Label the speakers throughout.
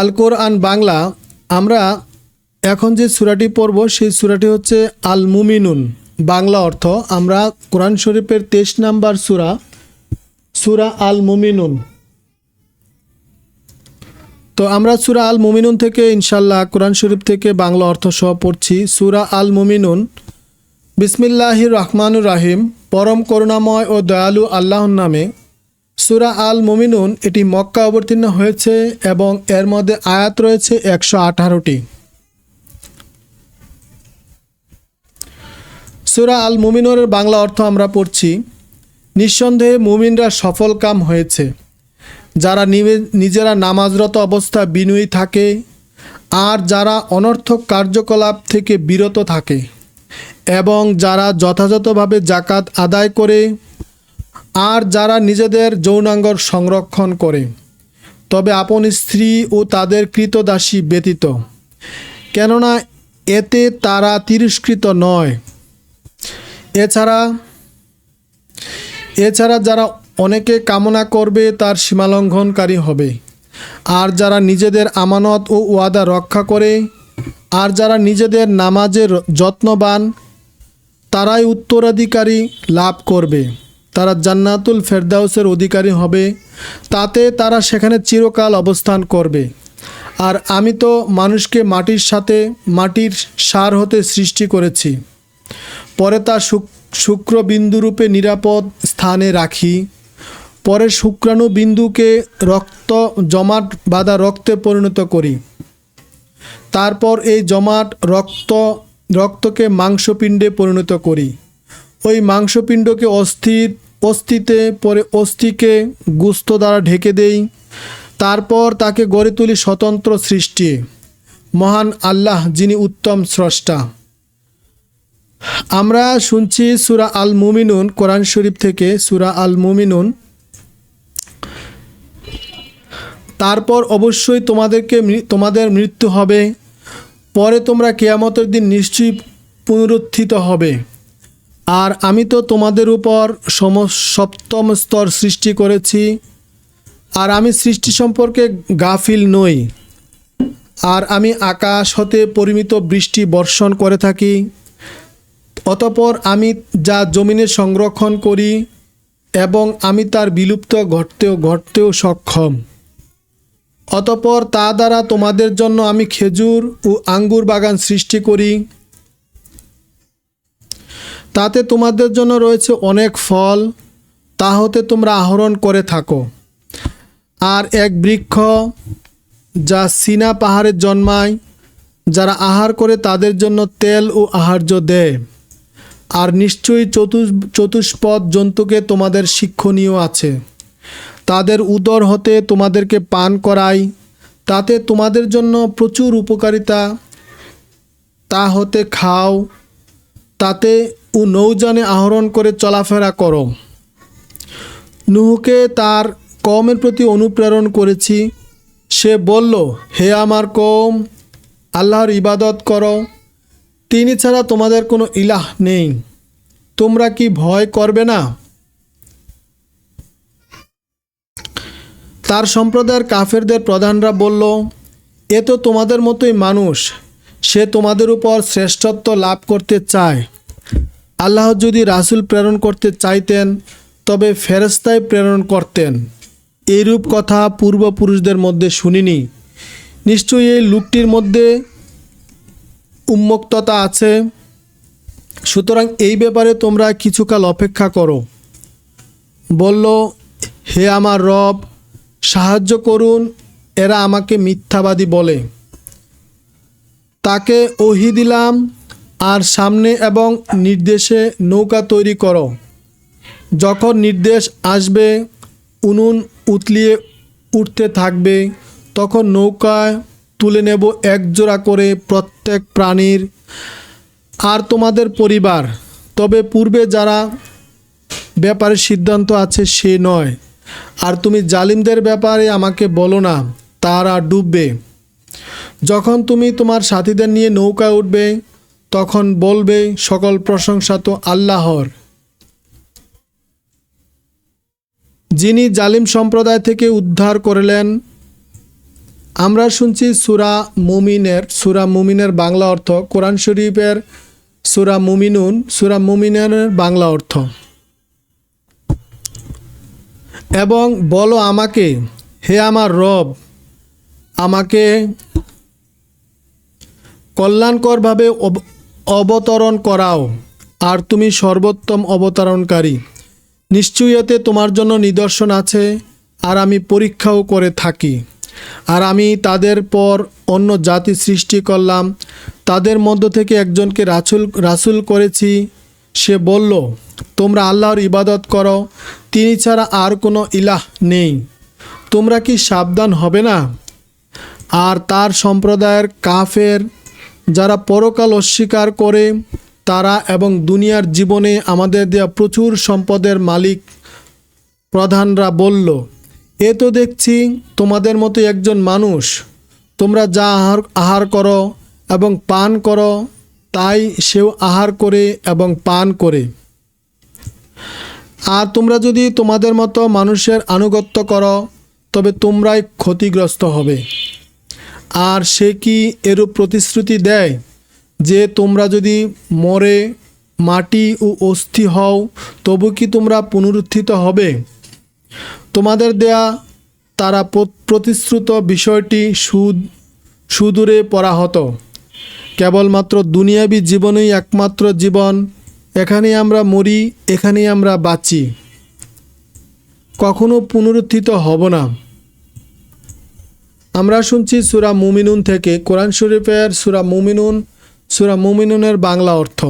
Speaker 1: আল কোরআন বাংলা, আমরা এখন যে সুরাটি পড়ব, সেই সুরাটি হচ্ছে আল মুমিনুন। বাংলা অর্থ, আমরা কোরআন শরীফের তেইশ নাম্বার সুরা সুরা আল মুমিনুন। তো আমরা সুরা আল মুমিনুন থেকে ইনশাল্লাহ কোরআন শরীফ থেকে বাংলা অর্থ সহ পড়ছি। সুরা আল মুমিনুন, বিসমিল্লাহির রহমানুর রাহিম, পরম করুণাময় ও দয়ালু আল্লাহর নামে। সুরা আল মুমিনুন এটি মক্কা অবতীর্ণ হয়েছে এবং এর মধ্যে আয়াত রয়েছে একশো আঠারোটি। সুরা আল মুমিনুরের বাংলা অর্থ আমরা পড়ছি, নিঃসন্দেহে মুমিনরা সফল কাম হয়েছে। যারা নিজেরা নামাজরত অবস্থা বিনয়ী থাকে, আর যারা অনর্থক কার্যকলাপ থেকে বিরত থাকে, এবং যারা যথাযথভাবে জাকাত আদায় করে আর যারা নিজেদের যৌনাঙ্গর সংরক্ষণ করে, তবে আপন স্ত্রী ও তাদের কৃতদাসী ব্যতীত। কেননা এতে তারা তিরস্কৃত নয়। এছাড়া এছাড়া যারা অনেকে কামনা করবে তার সীমালঙ্ঘনকারী হবে। আর যারা নিজেদের আমানত ও ওয়াদা রক্ষা করে, আর যারা নিজেদের নামাজের যত্নবান, তারাই উত্তরাধিকারী লাভ করবে। তারা জান্নাতুল ফেরদাউসের অধিকারী হবে, তাতে তারা সেখানে চিরকাল অবস্থান করবে। আর আমি তো মানুষকে মাটির সাথে, মাটির সার হতে সৃষ্টি করেছি। পরে তা শুক- শুক্রবিন্দুরূপে নিরাপদ স্থানে রাখি। পরে শুক্রাণু বিন্দুকে রক্ত, জমাট বাঁধা রক্তে পরিণত করি। তারপর এই জমাট রক্ত, রক্তকে মাংসপিণ্ডে পরিণত করি। ওই মাংসপিণ্ডকে অস্থির অস্থিতে পরে অস্থিকে গুস্ত দ্বারা ঢেকে দেই। তারপর তাকে গড়ে তুলি স্বতন্ত্র সৃষ্টি, মহান আল্লাহ যিনি উত্তম স্রষ্টা। আমরা শুনছি সুরা আল মুমিনুন কোরআন শরীফ থেকে সুরা আল মুমিনুন তারপর অবশ্যই তোমাদেরকে তোমাদের মৃত্যু হবে। পরে তোমরা কেয়ামতের দিন নিশ্চয়ই পুনরুত্থিত হবে। আর আমি তো তোমাদের উপর সম, সপ্তম স্তর সৃষ্টি করেছি, আর আমি সৃষ্টি সম্পর্কে গাফিল নই। আর আমি আকাশ হতে পরিমিত বৃষ্টি বর্ষণ করে থাকি, অতপর আমি যা জমিনে সংরক্ষণ করি এবং আমি তার বিলুপ্ত ঘটতেও ঘটতেও সক্ষম। অতপর তা দ্বারা তোমাদের জন্য আমি খেজুর ও আঙ্গুর বাগান সৃষ্টি করি তাতে তোমাদের জন্য রয়েছে অনেক ফল, তা হতে তোমরা আহরণ করে থাকো। আর এক বৃক্ষ যা সিনা পাহাড়ে জন্মায়, যারা আহার করে তাদের জন্য তেল ও আহার্য দেয়। আর নিশ্চয়ই চতুষ চতুষ্পদ জন্তুকে তোমাদের শিক্ষণীয় আছে। তাদের উদর হতে তোমাদেরকে পান করাই, তাতে তোমাদের জন্য প্রচুর উপকারিতা। তা হতে খাও, তাতে ও নৌজানে আহরণ করে চলাফেরা করো। নুহুকে তার কমের প্রতি অনুপ্রেরণ করেছি। সে বলল, হে আমার কম আল্লাহর ইবাদত করো। তিনি ছাড়া তোমাদের কোনো ইলাহ নেই। তোমরা কি ভয় করবে না? তার সম্প্রদায়ের কাফেরদের প্রধানরা বলল, এ তো তোমাদের মতোই মানুষ। সে তোমাদের উপর শ্রেষ্ঠত্ব লাভ করতে চায়। আল্লাহ যদি রাসূল প্রেরণ করতে চাইতেন, তবে ফেরেস্তায় প্রেরণ করতেন। এইরূপ কথা পূর্বপুরুষদের মধ্যে শুনিনি। নিশ্চয়ই এই লোকটির মধ্যে উন্মুক্ততা আছে। সুতরাং এই ব্যাপারে তোমরা কিছুকাল অপেক্ষা করো। বলল, হে আমার রব, সাহায্য করুন, এরা আমাকে মিথ্যাবাদী বলে। তাকে ওহি দিলাম আর সামনে এবং নির্দেশে নৌকা তৈরি করো। যখন নির্দেশ আসবে, উনুন উতলিয়ে উঠতে থাকবে, তখন নৌকায় তুলে নেব একজোড়া করে প্রত্যেক প্রাণীর আর তোমাদের পরিবার। তবে পূর্বে যারা ব্যাপারে সিদ্ধান্ত আছে, সে নয়। আর তুমি জালিমদের ব্যাপারে আমাকে বলো না, তারা ডুববে। যখন তুমি তোমার সাথীদের নিয়ে নৌকায় উঠবে তখন বলবে, সকল প্রশংসা তো আল্লাহর। যিনি জালিম সম্প্রদায় থেকে উদ্ধার করলেন, আমরা শুনছি সুরা মুমিনের সুরা মুমিনের বাংলা অর্থ, কোরআন শরীফের সুরা মুমিনুন, সুরা মুমিনের বাংলা অর্থ। এবং বলো আমাকে, হে আমার রব, আমাকে কল্যাণকরভাবে অবতরণ করাও, আর তুমি সর্বোত্তম অবতরণকারী। নিশ্চয়ই এতে তোমার জন্য নিদর্শন আছে, আর আমি পরীক্ষাও করে থাকি। আর আমি তাদের পর অন্য জাতি সৃষ্টি করলাম। তাদের মধ্য থেকে একজনকে রাসুল রাসুল করেছি। সে বলল, তোমরা আল্লাহর ইবাদত করো, তিনি ছাড়া আর কোনো ইলাহ নেই। তোমরা কি সাবধান হবে না? আর তার সম্প্রদায়ের কাফের যারা পরকাল অস্বীকার করে, তারা এবং দুনিয়ার জীবনে আমাদের দেয়া প্রচুর সম্পদের মালিক প্রধানরা বলল, এ তো দেখছি তোমাদের মতো একজন মানুষ। তোমরা যা আহার আহার করো এবং পান করো, তাই সেও আহার করে এবং পান করে। আর তোমরা যদি তোমাদের মতো মানুষের আনুগত্য করো, তবে তোমরাই ক্ষতিগ্রস্ত হবে। আর সে কি এরূপ প্রতিশ্রুতি দেয় যে তোমরা যদি মরে মাটি ও অস্থি হও, তবু কি তোমরা পুনরুত্থিত হবে? তোমাদের দেয়া তারা প্রতিশ্রুত বিষয়টি সুদ সুদূরে পড়া হতো কেবলমাত্র দুনিয়াবী জীবনই একমাত্র জীবন, এখানেই আমরা মরি, এখানেই আমরা বাঁচি। কখনো পুনরুত্থিত হব না। আমরা শুনছি সুরা মুমিনুন থেকে কোরআন শরীফের সুরা মুমিনুন, সুরা মুমিনুনের বাংলা অর্থ।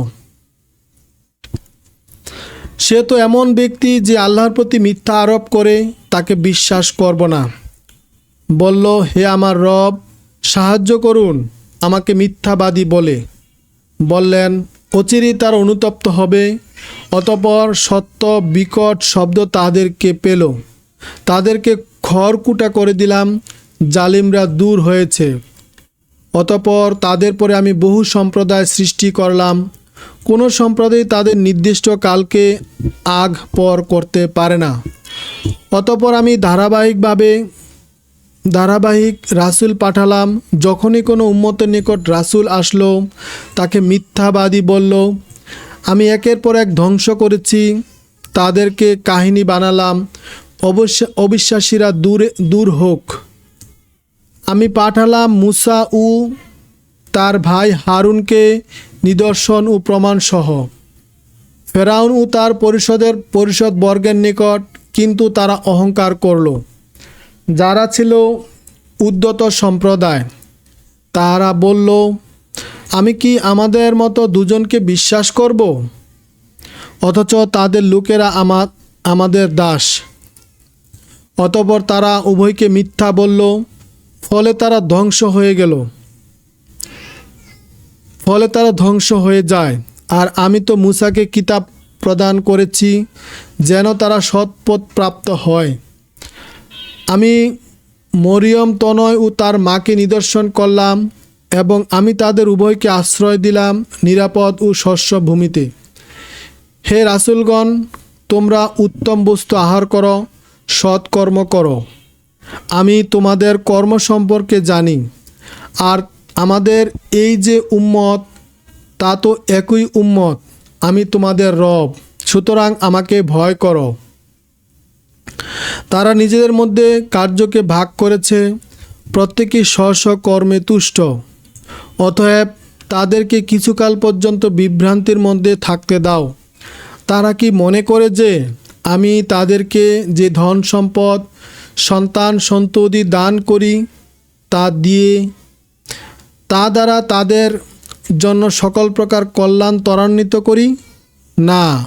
Speaker 1: সে তো এমন ব্যক্তি যে আল্লাহর প্রতি মিথ্যা আরোপ করে, তাকে বিশ্বাস করব না। বলল, হে আমার রব, সাহায্য করুন, আমাকে মিথ্যাবাদী বলে। বললেন, অচিরেই তার অনুতপ্ত হবে, অতপর সত্য বিকট শব্দ তাদেরকে পেল। তাদেরকে খড়কুটা করে দিলাম জালিমরা দূর হয়েছে। অতপর তাদের পরে আমি বহু সম্প্রদায় সৃষ্টি করলাম। কোনো সম্প্রদায় তাদের নির্দিষ্ট কালকে আগ পর করতে পারে না। অতপর আমি ধারাবাহিকভাবে ধারাবাহিক রাসূল পাঠালাম। যখনই কোনো উম্মতের নিকট রাসূল আসলো, তাকে মিথ্যাবাদী বলল, আমি একের পর এক ধ্বংস করেছি, তাদেরকে কাহিনী বানালাম। অবশ্য, অবিশ্বাসীরা দূরে, দূর হোক। আমি পাঠালাম মুসা ও তার ভাই হারুনকে নিদর্শন ও প্রমাণ সহ ফেরাউন ও তার পরিষদের পরিষদ বর্গের নিকট কিন্তু তারা অহংকার করল। যারা ছিল উদ্যত সম্প্রদায়, তারা বলল, আমি কি আমাদের মতো দুজনকে বিশ্বাস করব? অথচ তাদের লোকেরা আমার আমাদের দাস। অতপর তারা উভয়কে মিথ্যা বলল ফলে তারা ধ্বংস হয়ে গেল। ফলে তারা ধ্বংস হয়ে যায়। আর আমি তো মুসাকে কিতাব প্রদান করেছি, যেন তারা সৎপথ প্রাপ্ত হয়। আমি মরিয়ম তনয় ও তার মাকে নিদর্শন করলাম এবং আমি তাদের উভয়কে আশ্রয় দিলাম নিরাপদ ও শস্য ভূমিতে। হে রাসুলগণ, তোমরা উত্তম বস্তু আহার করো সৎকর্ম করো। আমি তোমাদের কর্ম সম্পর্কে জানি। আর আমাদের এই যে উম্মত, তা তো একই উম্মত। আমি তোমাদের রব, সুতরাং আমাকে ভয় করো। তারা নিজেদের মধ্যে কার্যকে ভাগ করেছে, প্রত্যেকেই স্ব স্ব কর্মে তুষ্ট। অতএব তাদেরকে কিছুকাল পর্যন্ত বিভ্রান্তির মধ্যে থাকতে দাও। তারা কি মনে করে যে, আমি তাদেরকে যে ধন সম্পদ সন্তান সন্ততি দান করি তা দিয়ে। তা দ্বারা তাদের জন্য সকল প্রকার কল্যাণ ত্বরান্বিত করি? না,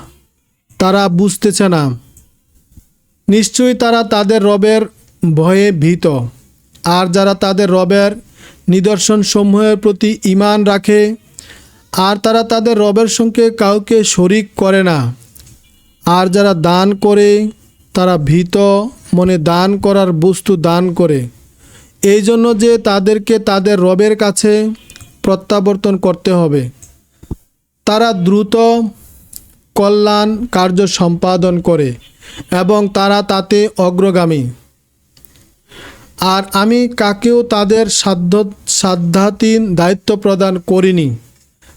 Speaker 1: তারা বুঝতেছে না। নিশ্চয়ই তারা তাদের রবের ভয়ে ভীত। আর যারা তাদের রবের নিদর্শন সমূহের প্রতি ঈমান রাখে, আর তারা তাদের রবের সঙ্গে কাউকে শরিক করে না। আর যারা দান করে, তারা ভীত। মনে দান করার বস্তু দান করে। এই জন্য যে তাদেরকে তাদের রবের কাছে প্রত্যাবর্তন করতে হবে। তারা দ্রুত কল্যাণ কার্য সম্পাদন করে এবং তারা তাতে অগ্রগামী। আর আমি কাকেও তাদের সাধ্য, সাধ্যাতীন দায়িত্ব প্রদান করিনি।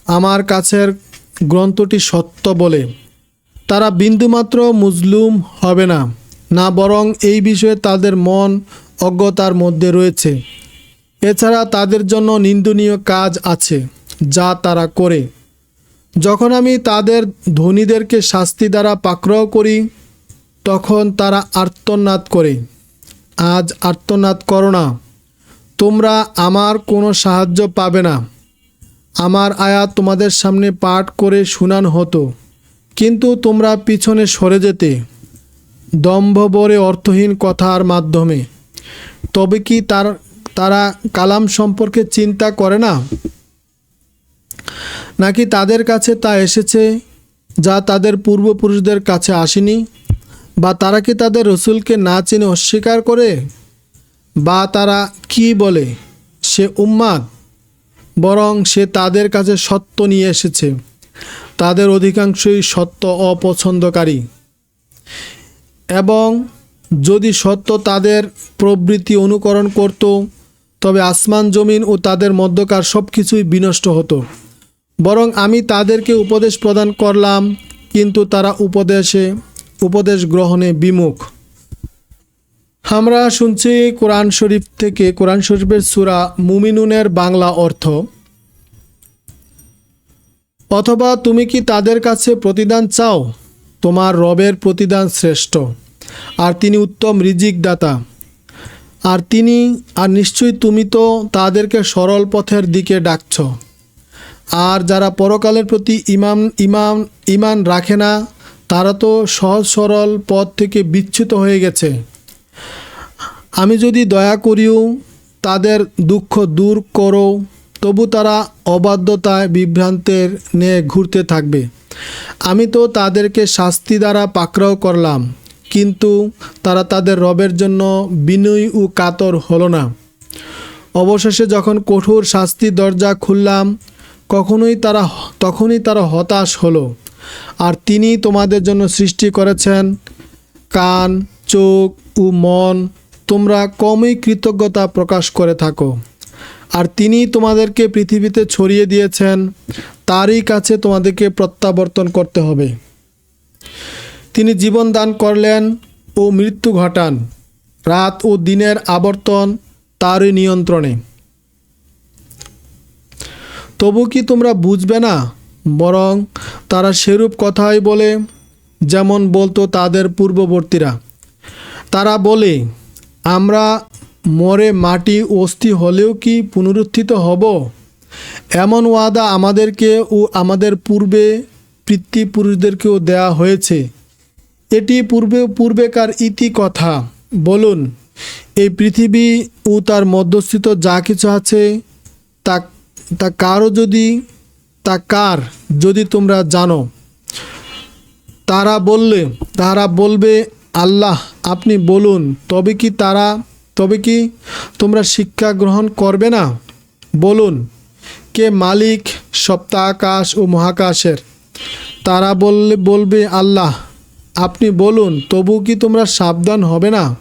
Speaker 1: আমার কাছের গ্রন্থটি সত্য বলে। তারা বিন্দুমাত্র মুজলুম হবে না। না বরং এই বিষয়ে তাদের মন অজ্ঞতার মধ্যে রয়েছে। এছাড়া তাদের জন্য নিন্দনীয় কাজ আছে, যা তারা করে। যখন আমি তাদের ধনীদেরকে শাস্তি দ্বারা পাকড়াও করি, তখন তারা আর্তনাদ করে। আজ আর্তনাদ করো না। তোমরা আমার কোনো সাহায্য পাবে না। আমার আয়াত তোমাদের সামনে পাঠ করে শুনান হতো। কিন্তু তোমরা পিছনে সরে যেতে। দম্ভ বরে অর্থহীন কথার মাধ্যমে। তবে কি তার, তারা কালাম সম্পর্কে চিন্তা করে না? নাকি তাদের কাছে তা এসেছে যা তাদের পূর্বপুরুষদের কাছে আসেনি? বা তারা কি তাদের রসুলকে না চিনে অস্বীকার করে? বা তারা কি বলে? সে উম্মাদ। বরং সে তাদের কাছে সত্য নিয়ে এসেছে। তাদের অধিকাংশই সত্য অপছন্দকারী। এবং যদি সত্য তাদের প্রবৃত্তি অনুকরণ করত, তবে আসমান জমিন ও তাদের মধ্যকার সব কিছুই বিনষ্ট হতো। বরং আমি তাদেরকে উপদেশ প্রদান করলাম, কিন্তু তারা উপদেশে, উপদেশ গ্রহণে বিমুখ। আমরা শুনছি কোরআন শরীফ থেকে, কোরআন শরীফের সুরা মুমিনুনের বাংলা অর্থ, অথবা তুমি কি তাদের কাছে প্রতিদান চাও? তোমার রবের প্রতিদান শ্রেষ্ঠ। আর তিনি উত্তম রিজিক দাতা। আর তিনি, আর নিশ্চয়ই তুমি তো তাদেরকে সরল পথের দিকে ডাকছ। আর যারা পরকালের প্রতি ইমাম ইমাম, ইমান রাখে না, তারা তো সহজ সরল পথ থেকে বিচ্যুত হয়ে গেছে। আমি যদি দয়া করিও, তাদের দুঃখ দূর করো, তবু তারা অবাধ্যতায় বিভ্রান্তের নিয়ে ঘুরতে থাকবে। আমি তো তাদেরকে শাস্তি দ্বারা পাকড়াও করলাম। কিন্তু তারা তাদের রবের জন্য বিনয়ী ও কাতর হলো না। অবশেষে যখন কঠোর শাস্তি দরজা খুললাম, কখনোই তারা তখনই তারা হতাশ হলো। আর তিনি তোমাদের জন্য সৃষ্টি করেছেন। কান, চোখ ও মন, তোমরা কমই কৃতজ্ঞতা প্রকাশ করে থাকো। আর তিনি তোমাদেরকে পৃথিবীতে ছড়িয়ে দিয়েছেন। তারই কাছে তোমাদেরকে প্রত্যাবর্তন করতে হবে। তিনি জীবন দান করলেন ও মৃত্যু ঘটান, রাত ও দিনের আবর্তন তারই নিয়ন্ত্রণে। তবু কি তোমরা বুঝবে না? বরং তারা সেরূপ কথাই বলে, যেমন বলতো তাদের পূর্ববর্তীরা। তারা বলে, আমরা মরে মাটি অস্থি হলেও কি পুনরুত্থিত হব? এমন ওয়াদা আমাদেরকে ও আমাদের পূর্বে পিতৃপুরুষদেরকেও দেয়া হয়েছে। এটি পূর্বে, পূর্বেকার ইতি কথা। বলুন, এই পৃথিবী ও তার মধ্যস্থিত যা কিছু আছে, তা তা কারও যদি, তা কার যদি তোমরা জানো? তারা বললে, তারা বলবে, আল্লাহ, আপনি বলুন, তবে কি তারা, তবে কি তোমরা শিক্ষা গ্রহণ করবে না? বলুন, কে মালিক সপ্তাহ আকাশ ও মহাকাশের? তারা বললে, বলবে, আল্লাহ আপনি বলুন তবু কি তোমরা সাবধান হবে না?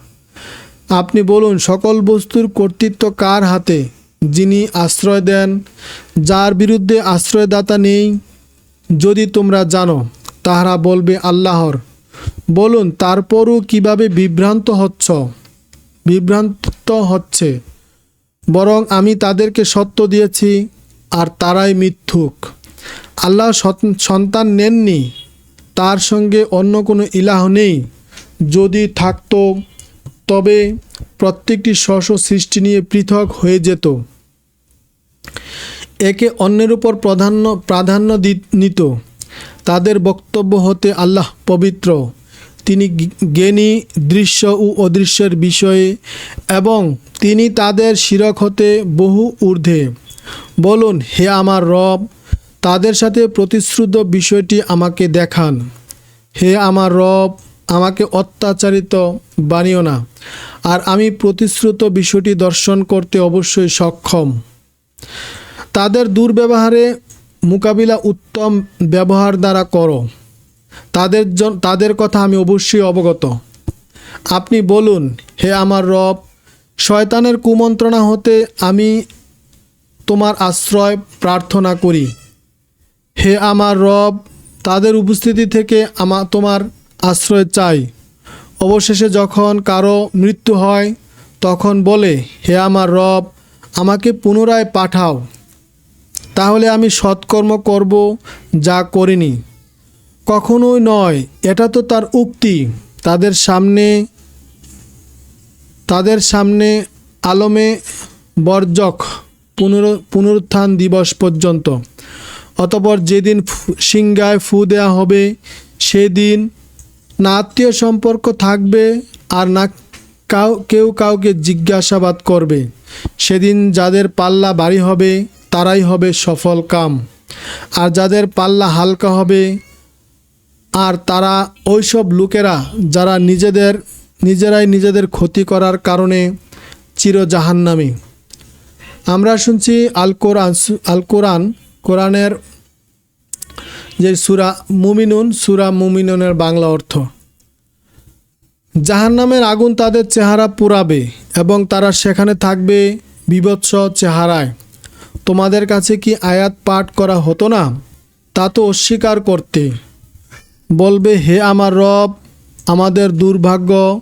Speaker 1: আপনি বলুন, সকল বস্তুর কর্তৃত্ব কার হাতে? যিনি আশ্রয় দেন, যার বিরুদ্ধে আশ্রয়দাতা নেই, যদি তোমরা জানো, তাহারা বলবে আল্লাহর। বলুন, তারপরও কীভাবে বিভ্রান্ত হচ্ছ? বিভ্রান্ত হচ্ছে। বরং আমি তাদেরকে সত্য দিয়েছি, আর তারাই মিথ্যুক। আল্লাহ সন্তান নেননি। তার সঙ্গে অন্য কোনো ইলাহ নেই। যদি থাকতো, তবে প্রত্যেকটি স্ব সৃষ্টি নিয়ে পৃথক হয়ে যেত। একে অন্যের উপর প্রাধান্য প্রাধান্য নিত। তাদের বক্তব্য হতে আল্লাহ পবিত্র। তিনি জ্ঞানী, দৃশ্য ও অদৃশ্যের বিষয়ে এবং তিনি তাদের শিরক হতে বহু ঊর্ধ্বে। বলুন, হে আমার রব তাদের সাথে প্রতিশ্রুত বিষয়টি আমাকে দেখান। হে আমার রব, আমাকে অত্যাচারিত বানিও না, আর আমি প্রতিশ্রুত বিষয়টি দর্শন করতে অবশ্যই সক্ষম। তাদের দুর্ব্যবহারে মোকাবিলা উত্তম ব্যবহার দ্বারা করো। তাদের তাদের কথা আমি অবশ্যই অবগত। আপনি বলুন, হে আমার রব, শয়তানের কুমন্ত্রণা হতে আমি তোমার আশ্রয় প্রার্থনা করি। হে আমার রব, তাদের উপস্থিতি থেকে আমা, তোমার আশ্রয় চাই। অবশেষে যখন কারও মৃত্যু হয়, তখন বলে, হে আমার রব, আমাকে পুনরায় পাঠাও। তাহলে আমি সৎকর্ম করব, যা করিনি। কখনোই নয়, এটা তো তার উক্তি। তাদের সামনে তাদের সামনে আলমে বর্জক পুনর, পুনরুত্থান দিবস পর্যন্ত। অতপর যেদিন সিংগায় ফু দেওয়া হবে, সেদিন না আত্মীয় সম্পর্ক থাকবে আর না কাউ, কেউ কাউকে জিজ্ঞাসাবাদ করবে। সেদিন যাদের পাল্লা বাড়ি হবে, তারাই হবে সফল কাম। আর যাদের পাল্লা হালকা হবে, আর তারা ওইসব লোকেরা যারা নিজেদের, নিজেরাই নিজেদের ক্ষতি করার কারণে চির জাহান্নামী আমরা শুনছি আল কোরআন আল কোরআন, কোরআনের যে সুরা মুমিনুন, সুরা মুমিনুনের বাংলা অর্থ। জাহান্নামের আগুন তাদের চেহারা পুরাবে এবং তারা সেখানে থাকবে বিভৎস চেহারায়। তোমাদের কাছে কি আয়াত পাঠ করা হতো না? তা তো অস্বীকার করতে। বলবে, হে আমার রব, আমাদের দুর্ভাগ্য।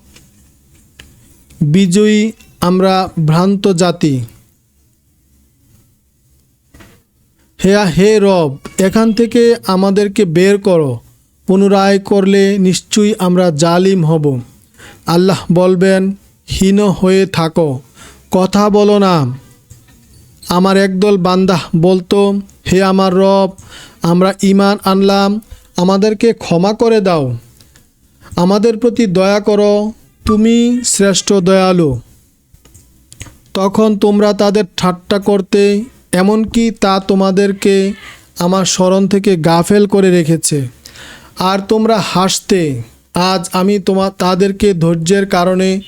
Speaker 1: বিজয়ী আমরা ভ্রান্ত জাতি। হে হে রব, এখান থেকে আমাদেরকে বের করো। পুনরায় করলে নিশ্চয়ই আমরা জালিম হব। আল্লাহ বলবেন, হীন হয়ে থাকো। কথা বলো না। আমার একদল বান্দা বলতো, হে আমার রব, আমরা ইমান আনলাম, আমাদেরকে ক্ষমা করে দাও। আমাদের প্রতি দয়া করো, তুমি শ্রেষ্ঠ দয়ালু। তখন তোমরা তাদের ঠাট্টা করতে এমনকি তা তোমাদেরকে আমার স্মরণ থেকে গাফেল করে রেখেছে। আর তোমরা হাসতে, আজ আমি তোমা, তাদেরকে ধৈর্যের কারণে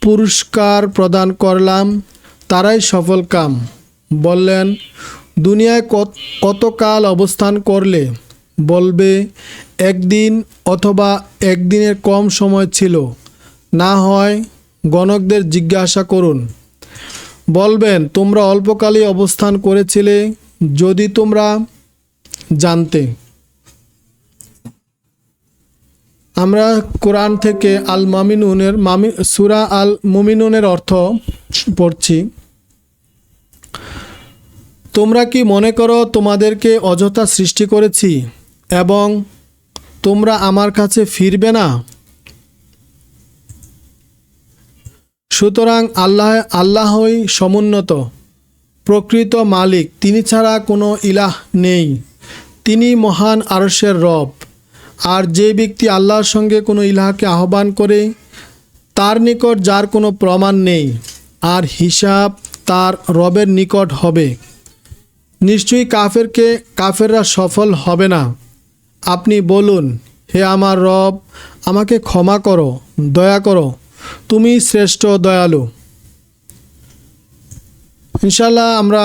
Speaker 1: পুরস্কার প্রদান করলাম, তারাই সফল কাম। বললেন, দুনিয়ায় কত, কতকাল অবস্থান করলে? বলবে, একদিন অথবা একদিনের কম সময় ছিল। না হয় গণকদের জিজ্ঞাসা করুন। বলবেন, তোমরা অল্পকালে অবস্থান করেছিলে যদি তোমরা জানতে। আমরা কোরআন থেকে আল মামিনুনের মামি, সুরা আল মুমিনুনের অর্থ পড়ছি। তোমরা কি মনে করো তোমাদেরকে অযথা সৃষ্টি করেছি এবং তোমরা আমার কাছে ফিরবে না? সুতরাং আল্লাহ, আল্লাহই সমুন্নত, প্রকৃত মালিক। তিনি ছাড়া কোনো ইলাহ নেই। তিনি মহান আরশের রব। আর যে ব্যক্তি আল্লাহর সঙ্গে কোনো ইলাহকে আহ্বান করে, তার নিকট যার কোনো প্রমাণ নেই, আর হিসাব তার রবের নিকট হবে। নিশ্চয়ই কাফেরকে, কাফেররা সফল হবে না। আপনি বলুন, হে আমার রব, আমাকে ক্ষমা করো, দয়া করো। তুমি শ্রেষ্ঠ দয়ালু। ইনশাল্লাহ আমরা